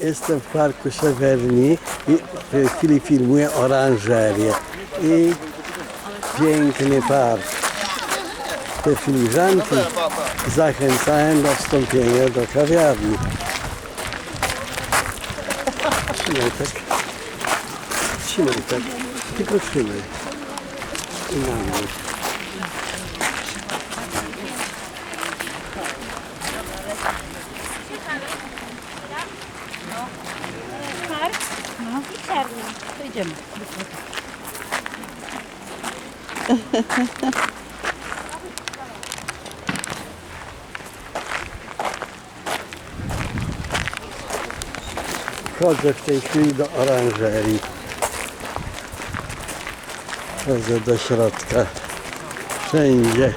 Jestem w parku Sewerni i w tej chwili filmuję oranżerię. I piękny park. Te filiżanki zachęcałem do wstąpienia do kawiarni. Trzymaj tak. Trzymaj tak. Tylko trzymaj. I na mnie. Czarny. To idziemy. Wchodzę w tej chwili do oranżerii. Wchodzę do środka. Wszędzie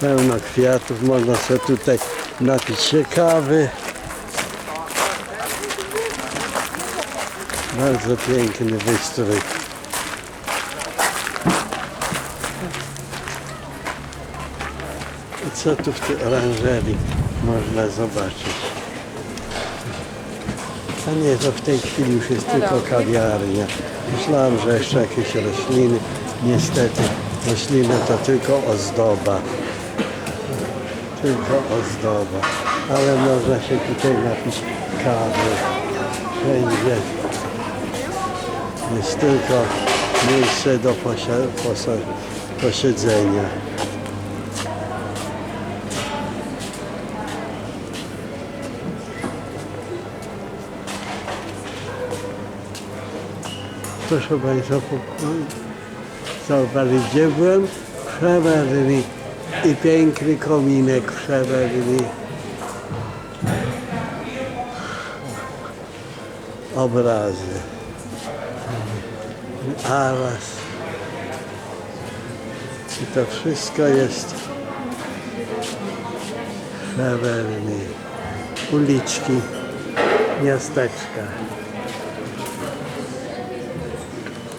pełno kwiatów. Można sobie tutaj napić się kawy. Bardzo piękny wystrój. I co tu w tej oranżerii można zobaczyć? A nie, to w tej chwili już jest tylko kawiarnia. Myślałem, że jeszcze jakieś rośliny. Niestety rośliny to tylko ozdoba. Tylko ozdoba. Ale można się tutaj napić kawy. Wszędzie jest tylko miejsce do posiedzenia. Proszę Państwa, po- zauważyć, gdzie byłem? W Szewerni. I piękny kominek w Szewerni. Obrazy. Aras. I to wszystko jest Szewerni. Uliczki miasteczka.